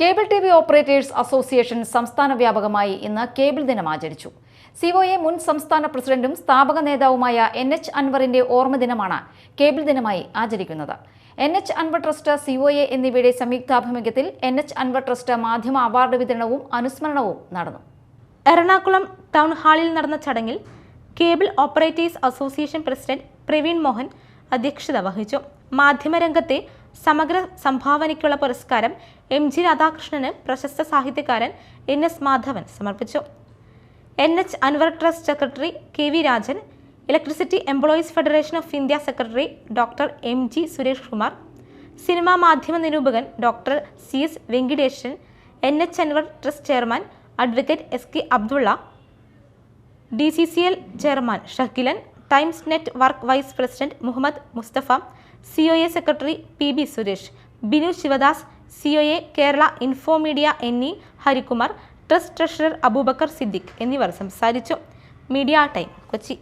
Cable T V operators association സംസ്ഥാന വ്യാപകമായി ഇന്ന് കേബിൾ ദിനം ആചരിച്ചു. സിഒഎ മുൻ സംസ്ഥാന പ്രസിഡന്റും സ്ഥാപക നേതാവുമായ എൻ എച്ച് അൻവറിന്റെ ഓർമ്മ ദിനമാണ് കേബിൾ ദിനമായി ആചരിക്കുന്നത്. N H Anwar trust COA എന്നിവയുടെ സംയുക്താഭിമുഖ്യത്തിൽ എൻ എച്ച് അൻവർ ട്രസ്റ്റ് മാധ്യമ അവാർഡ് വിതരണവും അനുസ്മരണവും നടന്നു. എറണാകുളം ടൗൺ ഹാളിൽ നടന്ന ചടങ്ങിൽ cable operators association president Praveen Mohan അധ്യക്ഷത വഹിച്ചു. മാധ്യമരംഗത്തെ സമഗ്ര സംഭാവനയ്ക്കുള്ള പുരസ്കാരം എം ജി രാധാകൃഷ്ണന് പ്രശസ്ത സാഹിത്യകാരൻ എൻ എസ് മാധവൻ സമർപ്പിച്ചു. N H Anwar trust secretary K V Rajan electricity employees federation of India secretary doctor M G Suresh Kumar cinema മാധ്യമ നിരൂപകൻ doctor C S Venkiteshan N H Anwar trust chairman advocate S K Abdulla D C C L chairman Shakkilan Times Network vice president Muhammad Mustafa C O A secretary P B Suresh Binu Sivadas C O A Kerala Infomedia എന്നീ Harikumar trust treasurer Abubakar Siddique എന്നിവർ സംസാരിച്ചു. Media time Kochi.